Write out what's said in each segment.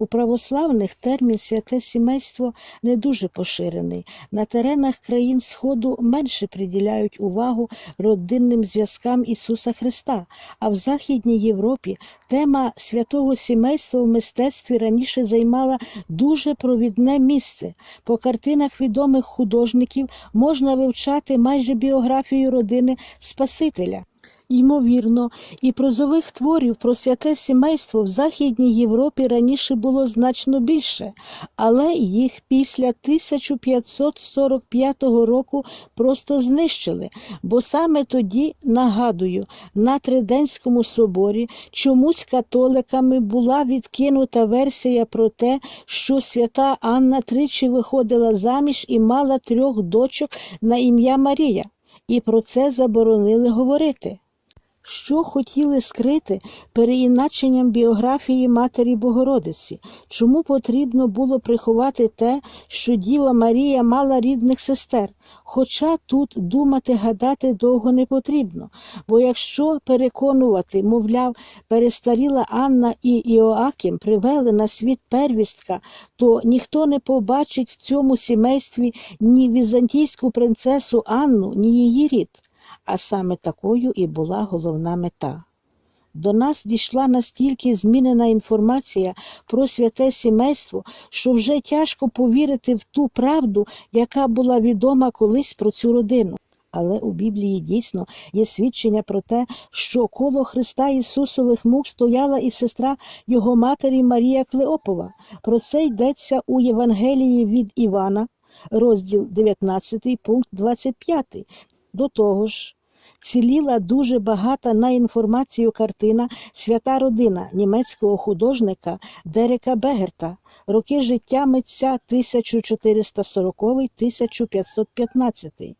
У православних термін святе сімейство не дуже поширений. На теренах країн Сходу менше приділяють увагу родинним зв'язкам Ісуса Христа, а в Західній Європі тема святого сімейства в мистецтві раніше займала дуже провідне місце. По картинах відомих художників можна вивчати майже біографію родини Спасителя. Ймовірно, і прозових творів про святе сімейство в Західній Європі раніше було значно більше, але їх після 1545 року просто знищили, бо саме тоді, нагадую, на Триденському соборі чомусь католиками була відкинута версія про те, що свята Анна тричі виходила заміж і мала трьох дочок на ім'я Марія, і про це заборонили говорити. Що хотіли скрити переіначенням біографії Матері Богородиці? Чому потрібно було приховати те, що Діва Марія мала рідних сестер? Хоча тут думати, гадати довго не потрібно, бо якщо переконувати, мовляв, перестаріла Анна і Іоаким привели на світ первістка, то ніхто не побачить в цьому сімействі ні візантійську принцесу Анну, ні її рід а саме такою і була головна мета. До нас дійшла настільки змінена інформація про святе сімейство, що вже тяжко повірити в ту правду, яка була відома колись про цю родину. Але у Біблії дійсно є свідчення про те, що коло Христа Ісусових мук стояла і сестра його матері Марія Клеопова. Про це йдеться у Євангелії від Івана, розділ 19, пункт 25. До того ж, ціліла дуже багата на інформацію картина Свята родина німецького художника Дерека Бегерта, роки життя митця 1440-1515.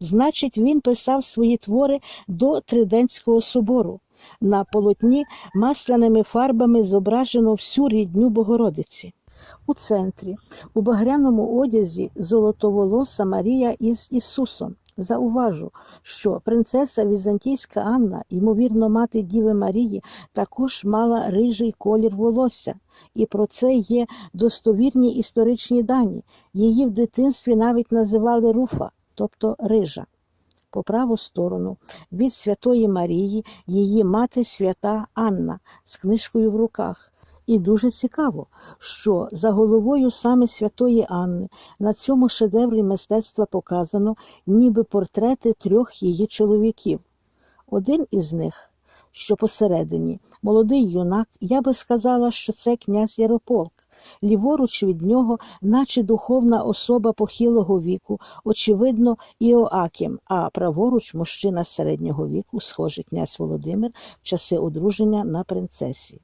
Значить, він писав свої твори до Триденського собору. На полотні масляними фарбами зображено всю рідню Богородиці. У центрі, у багряному одязі, золотоволоса Марія із Ісусом. Зауважу, що принцеса Візантійська Анна, ймовірно, мати Діви Марії, також мала рижий колір волосся, і про це є достовірні історичні дані. Її в дитинстві навіть називали Руфа, тобто рижа. По праву сторону від Святої Марії її мати свята Анна з книжкою в руках. І дуже цікаво, що за головою саме святої Анни на цьому шедеврі мистецтва показано ніби портрети трьох її чоловіків. Один із них, що посередині, молодий юнак, я би сказала, що це князь Ярополк. Ліворуч від нього, наче духовна особа похилого віку, очевидно, Іоаким, а праворуч мужчина середнього віку, схожий князь Володимир, в часи одруження на принцесі.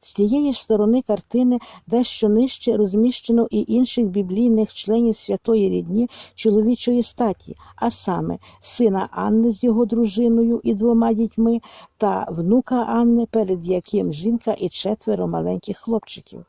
З тієї сторони картини дещо нижче розміщено і інших біблійних членів святої рідні чоловічої статі, а саме сина Анни з його дружиною і двома дітьми та внука Анни, перед яким жінка і четверо маленьких хлопчиків.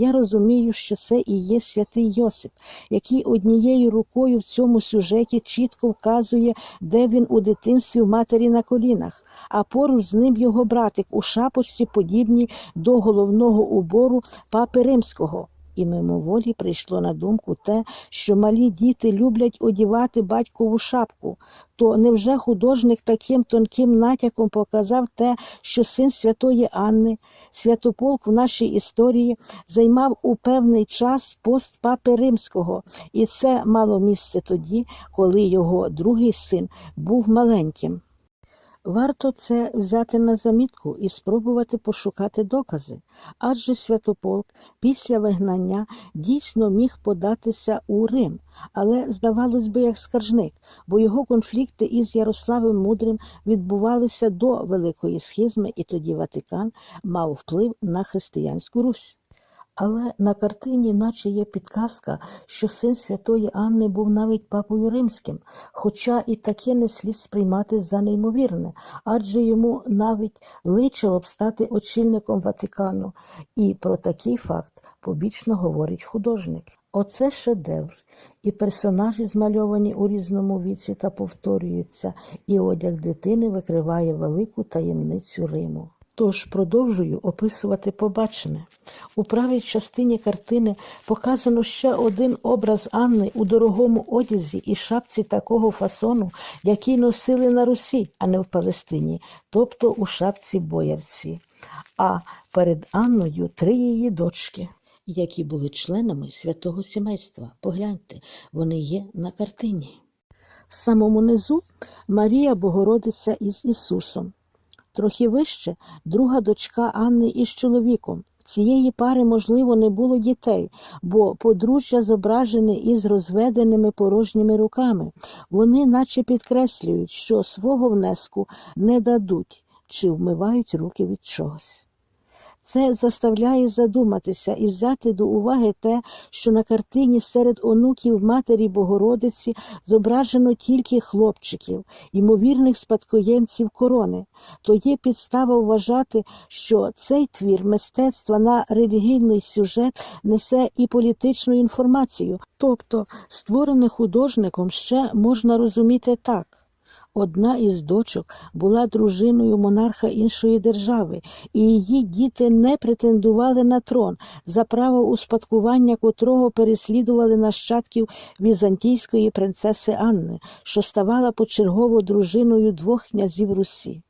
Я розумію, що це і є святий Йосип, який однією рукою в цьому сюжеті чітко вказує, де він у дитинстві в матері на колінах, а поруч з ним його братик у шапочці, подібній до головного убору папи римського. І мимоволі прийшло на думку те, що малі діти люблять одівати батькову шапку. То невже художник таким тонким натяком показав те, що син святої Анни, святополк в нашій історії, займав у певний час пост папи римського, і це мало місце тоді, коли його другий син був маленьким. Варто це взяти на замітку і спробувати пошукати докази, адже Святополк після вигнання дійсно міг податися у Рим, але, здавалось би, як скаржник, бо його конфлікти із Ярославом Мудрим відбувалися до Великої схизми, і тоді Ватикан мав вплив на християнську Русь. Але на картині, наче є підказка, що син святої Анни був навіть папою римським, хоча і таке не слід сприймати за неймовірне, адже йому навіть личило б стати очільником Ватикану. І про такий факт побічно говорить художник. Оце шедевр, і персонажі змальовані у різному віці та повторюються, і одяг дитини викриває велику таємницю Риму. Тож продовжую описувати побачене. У правій частині картини показано ще один образ Анни у дорогому одязі і шапці такого фасону, який носили на Русі, а не в Палестині, тобто у шапці боярці. А перед Анною три її дочки, які були членами святого сімейства. Погляньте, вони є на картині. В самому низу Марія Богородиця із Ісусом. Трохи вище друга дочка Анни із чоловіком. Цієї пари, можливо, не було дітей, бо подружжя зображене із розведеними порожніми руками. Вони наче підкреслюють, що свого внеску не дадуть чи вмивають руки від чогось. Це заставляє задуматися і взяти до уваги те, що на картині серед онуків матері Богородиці зображено тільки хлопчиків, ймовірних спадкоємців корони, то є підстава вважати, що цей твір мистецтва на релігійний сюжет несе і політичну інформацію, тобто створене художником ще можна розуміти так. Одна із дочок була дружиною монарха іншої держави, і її діти не претендували на трон, за право успадкування котрого переслідували нащадків візантійської принцеси Анни, що ставала почергово дружиною двох князів Русі.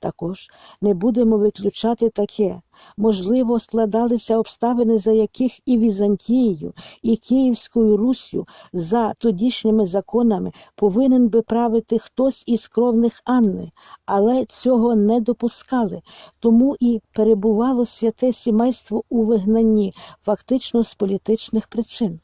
Також не будемо виключати таке. Можливо, складалися обставини, за яких і Візантією, і Київською Руссю за тодішніми законами повинен би правити хтось із кровних Анни, але цього не допускали, тому і перебувало святе сімейство у вигнанні, фактично з політичних причин.